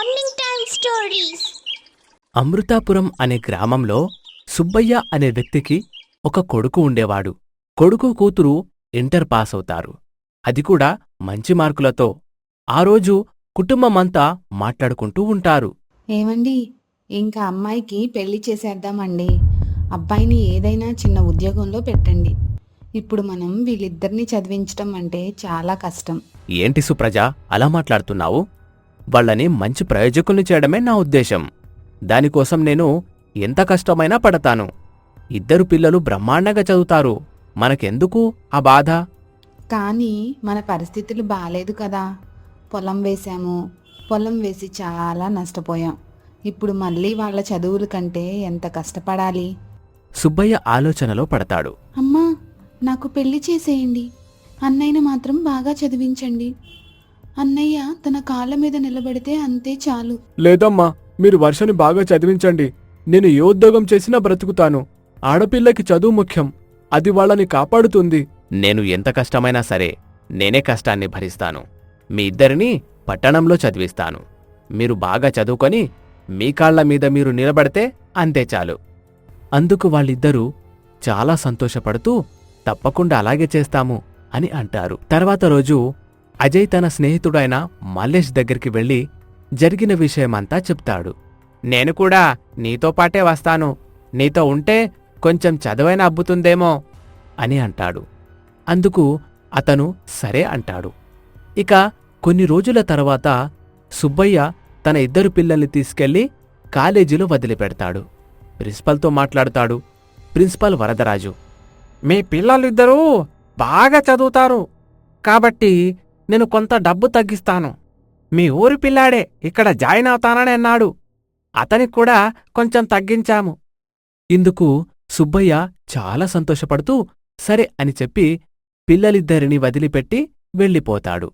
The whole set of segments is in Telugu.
మార్నింగ్ టైమ్ స్టోరీస్ అమృతాపురం అనే గ్రామంలో సుబ్బయ్య అనే వ్యక్తికి ఒక కొడుకు ఉండేవాడు. కొడుకు కూతురు ఇంటర్ పాస్ అవుతారు. అది కూడా మంచి మార్కులతో. ఆ రోజు కుటుంబమంతా మాట్లాడుకుంటూ ఉంటారు. ఏమండి ఇంకా అమ్మాయికి పెళ్ళి చేసేద్దామండి. అబ్బాయిని ఏదైనా చిన్న ఉద్యోగంలో పెట్టండి. ఇప్పుడు మనం వీళ్ళిద్దరిని చదివించడం అంటే చాలా కష్టం. ఏంటి సుప్రజ అలా మాట్లాడుతున్నావు? వాళ్ళని మంచి ప్రయోజకుల్ని చేయడమే నా ఉద్దేశం. దానికోసం నేను ఎంత కష్టమైనా పడతాను. ఇద్దరు పిల్లలు బ్రహ్మాండంగా చదువుతారు. మనకెందుకు ఆ బాధ? కానీ మన పరిస్థితులు బాగాలేదు కదా. పొలం వేసాము పొలం వేసి చాలా నష్టపోయాం. ఇప్పుడు మళ్ళీ వాళ్ళ చదువుల కంటే ఎంత కష్టపడాలి? సుబ్బయ్య ఆలోచనలో పడతాడు. అమ్మా నాకు పెళ్ళి చేసేయండి. అన్నయ్యను మాత్రం బాగా చదివించండి. అన్నయ్య తన కాళ్ళ మీద నిలబడితే అంతే చాలు. లేదమ్మా మీరు వర్షని బాగా చదివించండి. నేను ఏ ఉద్యోగం చేసినా బ్రతుకుతాను. ఆడపిల్లకి చదువు ముఖ్యం. అది వాళ్ళని కాపాడుతుంది. నేను ఎంత కష్టమైనా సరే నేనే కష్టాన్ని భరిస్తాను. మీ ఇద్దరిని పట్టణంలో చదివిస్తాను. మీరు బాగా చదువుకొని మీ కాళ్ళ మీద మీరు నిలబడితే అంతే చాలు. అందుకు వాళ్ళిద్దరూ చాలా సంతోషపడుతూ తప్పకుండా అలాగే చేస్తాము అని అంటారు. తర్వాత రోజు అజయ్ తన స్నేహితుడైన మల్లేష్ దగ్గరికి వెళ్ళి జరిగిన విషయమంతా చెప్తాడు. నేను కూడా నీతో పాటే వస్తాను. నీతో ఉంటే కొంచెం చదువైన అబ్బుతుందేమో అని అంటాడు. అందుకు అతను సరే అంటాడు. ఇక కొన్ని రోజుల తర్వాత సుబ్బయ్య తన ఇద్దరు పిల్లల్ని తీసుకెళ్ళి కాలేజీలో వదిలిపెడతాడు. ప్రిన్సిపల్తో మాట్లాడతాడు. ప్రిన్సిపల్ వరదరాజు మీ పిల్లలిద్దరూ బాగా చదువుతారు. కాబట్టి నేను కొంత డబ్బు తగ్గిస్తాను. మీ ఊరి పిల్లాడే ఇక్కడ జాయిన్ అవుతానని అన్నాడు. అతనికి కూడా కొంచెం తగ్గించాము. ఇందుకు సుబ్బయ్య చాలా సంతోషపడుతూ సరే అని చెప్పి పిల్లలిద్దరిని వదిలిపెట్టి వెళ్ళిపోతాడు.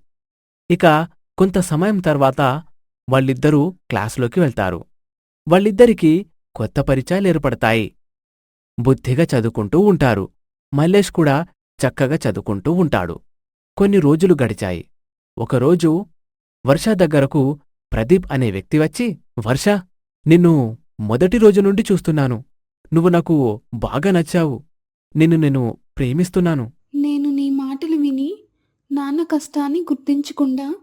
ఇక కొంత సమయం తర్వాత వాళ్ళిద్దరూ క్లాసులోకి వెళ్తారు. వాళ్ళిద్దరికీ కొత్త పరిచయాలు ఏర్పడతాయి. బుద్ధిగా చదువుకుంటూ ఉంటారు. మల్లేష్ కూడా చక్కగా చదువుకుంటూ ఉంటాడు. కొన్ని రోజులు గడిచాయి. ఒకరోజు వర్ష దగ్గరకు ప్రదీప్ అనే వ్యక్తి వచ్చి వర్ష నిన్ను మొదటి రోజు నుండి చూస్తున్నాను. నువ్వు నాకు బాగా నచ్చావు. నిన్ను నేను ప్రేమిస్తున్నాను. నేను నీ మాటలు విని నాన్న కష్టాన్ని గుర్తించకుండా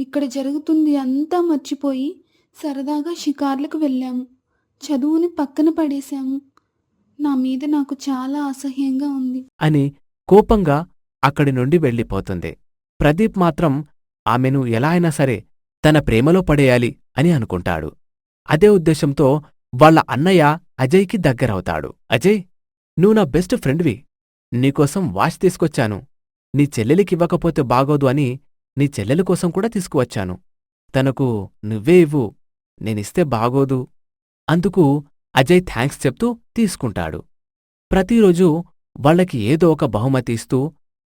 ఇక్కడ జరుగుతుంది అంతా మర్చిపోయి సరదాగా షికార్లకు వెళ్ళాము చదువుని పక్కన పడేశాము నా మీద నాకు చాలా అసహ్యంగా ఉంది. అని కోపంగా అక్కడి నుండి వెళ్ళిపోతుంది. ప్రదీప్ మాత్రం ఆమెను ఎలా అయినా సరే తన ప్రేమలో పడేయాలి అని అనుకుంటాడు. అదే ఉద్దేశంతో వాళ్ళ అన్నయ్య అజయ్కి దగ్గరవుతాడు. అజయ్ నువ్వు నా బెస్ట్ ఫ్రెండ్వి. నీకోసం వాచ్ తీసుకొచ్చాను. నీ చెల్లెలికివ్వకపోతే బాగోదు అని నీ చెల్లెలి కోసం కూడా తీసుకువచ్చాను. తనకు నువ్వే ఇవ్వు. నేనిస్తే బాగోదు అందుకు అజయ్ థ్యాంక్స్ చెప్తూ తీసుకుంటాడు. ప్రతిరోజూ వాళ్ళకి ఏదో ఒక బహుమతి ఇస్తూ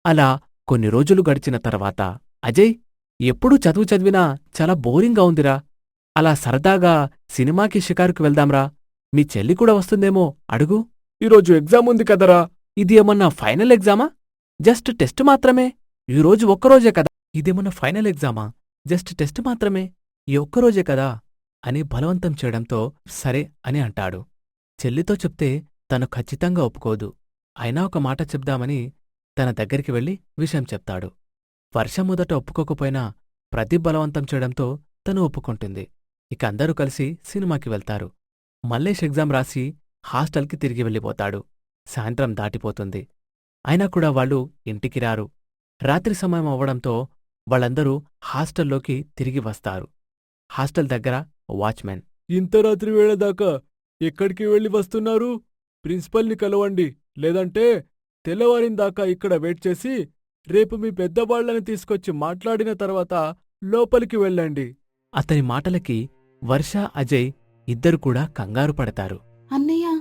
అలా కొన్ని రోజులు గడిచిన తర్వాత అజయ్ ఎప్పుడూ చదువు చదివినా చాలా బోరింగ్గా ఉందిరా. అలా సరదాగా సినిమాకి షికారుకు వెళ్దాంరా. మీ చెల్లి కూడా వస్తుందేమో అడుగు. ఈరోజు ఎగ్జామ్ ఉంది కదరా. ఇది ఏమన్నా ఫైనల్ ఎగ్జామా? జస్ట్ టెస్ట్ మాత్రమే. ఈరోజు ఒక్కరోజే కదా. ఇదేమన్నా ఫైనల్ ఎగ్జామా? జస్ట్ టెస్ట్ మాత్రమే. ఈ ఒక్కరోజే కదా. అని బలవంతం చేయడంతో సరే అని అంటాడు. చెల్లితో చెప్తే తను ఖచ్చితంగా ఒప్పుకోదు. అయినా ఒక మాట చెప్దామని తన దగ్గరికి వెళ్ళి విషయం చెప్తాడు. వర్ష మొదట ఒప్పుకోకపోయినా ప్రదీప్ బలవంతం చేయడంతో తను ఒప్పుకుంటుంది. ఇక అందరూ కలిసి సినిమాకి వెళ్తారు. మల్లేష్ ఎగ్జామ్ రాసి హాస్టల్కి తిరిగి వెళ్ళిపోతాడు. సాయంత్రం దాటిపోతుంది. అయినా కూడా వాళ్ళు ఇంటికి రారు. రాత్రి సమయం అవ్వడంతో వాళ్ళందరూ హాస్టల్లోకి తిరిగి వస్తారు. హాస్టల్ దగ్గర వాచ్మెన్. ఇంత రాత్రి వేళ దాకా ఎక్కడికి వెళ్ళి వస్తున్నారు? ప్రిన్సిపల్ని కలవండి లేదంటే తెల్లవారిందాకా ఇక్కడ వెయిట్ చేసి రేపు మీ పెద్దవాళ్ళని తీసుకొచ్చి మాట్లాడిన తర్వాత లోపలికి వెళ్ళండి. అతని మాటలకి వర్ష అజయ్ ఇద్దరు కూడా కంగారు పడతారు. అన్నయ్య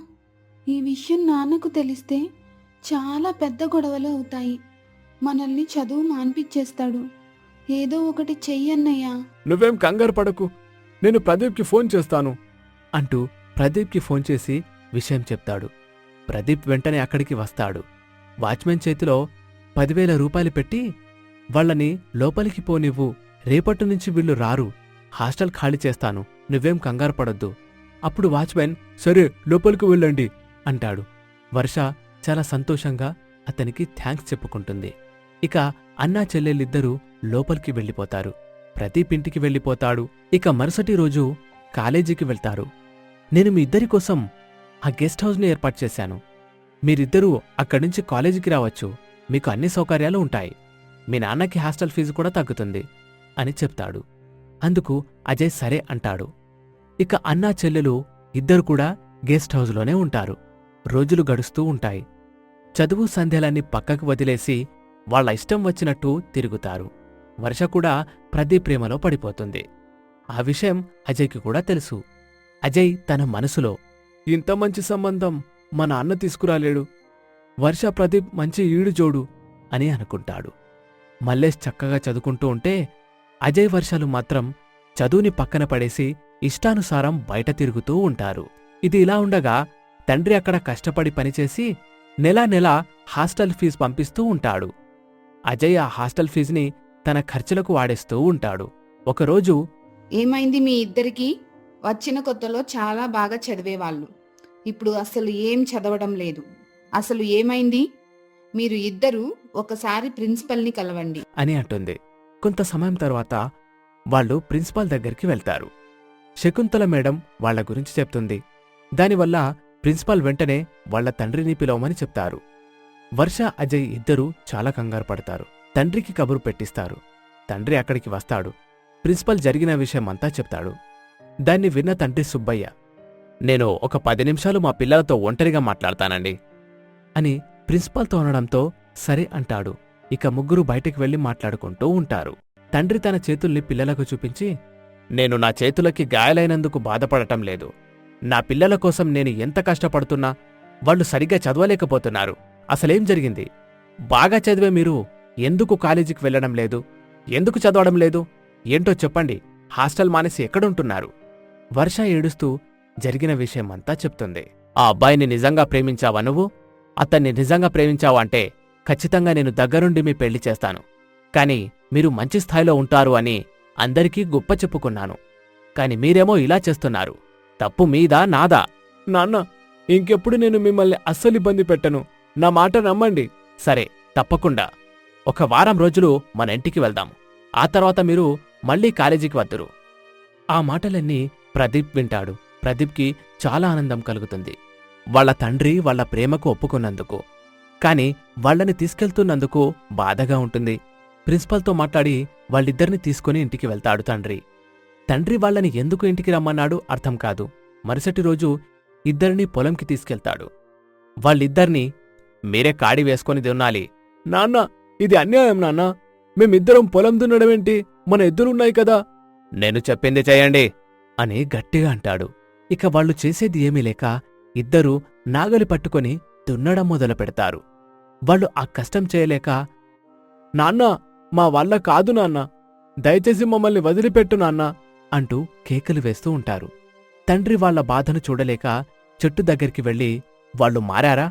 ఈ విషయం నాన్నకు తెలిస్తే చాలా పెద్ద గొడవలు అవుతాయి. మనల్ని చదువు మాన్పిచ్చేస్తాడు ఏదో ఒకటి చెయ్యన్నయ్య నువ్వేం కంగారు పడకు. నేను ప్రదీప్కి ఫోన్ చేస్తాను. అంటూ ప్రదీప్కి ఫోన్ చేసి విషయం చెప్తాడు. ప్రదీప్ వెంటనే అక్కడికి వస్తాడు. వాచ్మెన్ చేతిలో పదివేల రూపాయలు పెట్టి వాళ్ళని లోపలికి పోనివ్వు. రేపటి నుంచి వీళ్ళు రారు. హాస్టల్ ఖాళీ చేస్తాను. నువ్వేం కంగారు పడొద్దు. అప్పుడు వాచ్మెన్ సరే లోపలికి వెళ్ళండి అంటాడు. వర్ష చాలా సంతోషంగా అతనికి థ్యాంక్స్ చెప్పుకుంటుంది. ఇక అన్నా చెల్లెలిద్దరూ లోపలికి వెళ్ళిపోతారు. ప్రదీప్ ఇంటికి వెళ్ళిపోతాడు. ఇక మరుసటి రోజు కాలేజీకి వెళ్తారు. నేను మీ ఇద్దరి కోసం ఆ గెస్ట్ హౌస్ని ఏర్పాటు చేశాను. మీరిద్దరూ అక్కడి నుంచి కాలేజీకి రావచ్చు. మీకు అన్ని సౌకర్యాలు ఉంటాయి. మీ నాన్నకి హాస్టల్ ఫీజు కూడా తగ్గుతుంది అని చెప్తాడు. అందుకు అజయ్ సరే అంటాడు. ఇక అన్నా చెల్లెలు ఇద్దరు కూడా గెస్ట్ హౌస్లోనే ఉంటారు. రోజులు గడుస్తూ ఉంటాయి. చదువు సంధ్యలన్నీ పక్కకు వదిలేసి వాళ్ళ ఇష్టం వచ్చినట్టు తిరుగుతారు. వర్ష కూడా ప్రదీప్ ప్రేమలో పడిపోతుంది. ఆ విషయం అజయ్కి కూడా తెలుసు. అజయ్ తన మనసులో ఇంత మంచి సంబంధం మా నాన్న తీసుకురాలేడు. వర్ష ప్రదీప్ మంచి ఈడు జోడు అని అనుకుంటాడు. మల్లేష్ చక్కగా చదువుకుంటూ ఉంటే అజయ్ వర్షాలు మాత్రం చదువుని పక్కన పడేసి ఇష్టానుసారం బయట తిరుగుతూ ఉంటారు. ఇది ఇలా ఉండగా తండ్రి అక్కడ కష్టపడి పనిచేసి నెలా నెలా హాస్టల్ ఫీజు పంపిస్తూ ఉంటాడు. అజయ్ ఆ హాస్టల్ ఫీజుని తన ఖర్చులకు వాడేస్తూ ఉంటాడు. ఒకరోజు ఏమైంది మీ ఇద్దరికి? వచ్చిన కొత్తలో చాలా బాగా చదివేవాళ్ళు. ఇప్పుడు అసలు ఏం చదవడం లేదు. అసలు ఏమైంది? మీరు ఇద్దరు ఒకసారి ప్రిన్సిపల్ని కలవండి. అని అంటుంది. కొంత సమయం తర్వాత వాళ్ళు ప్రిన్సిపాల్ దగ్గరికి వెళ్తారు. శకుంతల మేడం వాళ్ళ గురించి చెప్తుంది. దానివల్ల ప్రిన్సిపాల్ వెంటనే వాళ్ళ తండ్రిని పిలవమని చెప్తారు. వర్ష అజయ్ ఇద్దరూ చాలా కంగారు పడతారు. తండ్రికి కబురు పెట్టిస్తారు. తండ్రి అక్కడికి వస్తాడు. ప్రిన్సిపల్ జరిగిన విషయమంతా చెప్తాడు. దాన్ని విన్న తండ్రి సుబ్బయ్య నేను ఒక పది నిమిషాలు మా పిల్లలతో ఒంటరిగా మాట్లాడతానండి అని ప్రిన్సిపాల్తో అనడంతో సరే అంటాడు. ఇక ముగ్గురు బయటికి వెళ్ళి మాట్లాడుకుంటూ ఉంటారు. తండ్రి తన చేతుల్ని పిల్లలకు చూపించి నేను నా చేతులకి గాయాలైనందుకు బాధపడటం లేదు. నా పిల్లల కోసం నేను ఎంత కష్టపడుతున్నా వాళ్ళు సరిగ్గా చదవలేకపోతున్నారు. అసలేం జరిగింది? బాగా చదివే మీరు ఎందుకు కాలేజీకి వెళ్ళడం లేదు? ఎందుకు చదవడం లేదు? ఏంటో చెప్పండి. హాస్టల్ మానేసి ఎక్కడుంటున్నారు? వర్ష ఏడుస్తూ జరిగిన విషయమంతా చెప్తుంది. ఆ అబ్బాయిని నిజంగా ప్రేమించావా నువ్వు? అతన్ని నిజంగా ప్రేమించావా అంటే ఖచ్చితంగా నేను దగ్గరుండి మీ పెళ్ళి చేస్తాను. కాని మీరు మంచి స్థాయిలో ఉంటారు అని అందరికీ గొప్ప చెప్పుకున్నాను. కాని మీరేమో ఇలా చేస్తున్నారు. తప్పు మీదా నాదా? నాన్న ఇంకెప్పుడు నేను మిమ్మల్ని అస్సలు ఇబ్బంది పెట్టను. నా మాట నమ్మండి. సరే తప్పకుండా. ఒక వారం రోజులు మన ఇంటికి వెళ్దాం. ఆ తర్వాత మీరు మళ్ళీ కాలేజీకి వద్దురు. ఆ మాటలన్నీ ప్రదీప్ వింటాడు. ప్రదీప్కి చాలా ఆనందం కలుగుతుంది. వాళ్ళ తండ్రి వాళ్ళ ప్రేమకు ఒప్పుకున్నందుకు. కాని వాళ్ళని తీసుకెళ్తున్నందుకు బాధగా ఉంటుంది. ప్రిన్సిపల్తో మాట్లాడి వాళ్ళిద్దరిని తీసుకుని ఇంటికి వెళ్తాడు తండ్రి. తండ్రి వాళ్ళని ఎందుకు ఇంటికి రమ్మన్నాడు అర్థం కాదు. మరుసటి రోజు ఇద్దరిని పొలంకి తీసుకెళ్తాడు. వాళ్ళిద్దరినీ మీరే కాడి వేసుకొని దున్నాలి నాన్న ఇది అన్యాయం నాన్న. మేమిద్దరం పొలం దున్నడమేంటి? మన ఎద్దులున్నాయి కదా. నేను చెప్పింది చేయండి. అని గట్టిగా అంటాడు. ఇక వాళ్ళు చేసేది ఏమీ లేక ఇద్దరూ నాగలి పట్టుకొని దున్నడం మొదలు పెడతారు. వాళ్ళు ఆ కష్టం చేయలేక నాన్న మా వల్ల కాదు నాన్న దయచేసి మమ్మల్ని వదిలిపెట్టు నాన్న అంటూ కేకలు వేస్తూ ఉంటారు. తండ్రి వాళ్ళ బాధను చూడలేక చెట్టు దగ్గరికి వెళ్ళి వాళ్ళు మారారా?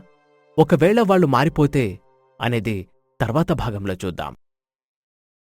ఒకవేళ వాళ్ళు మారిపోతే అనేది తర్వాత భాగంలో చూద్దాం.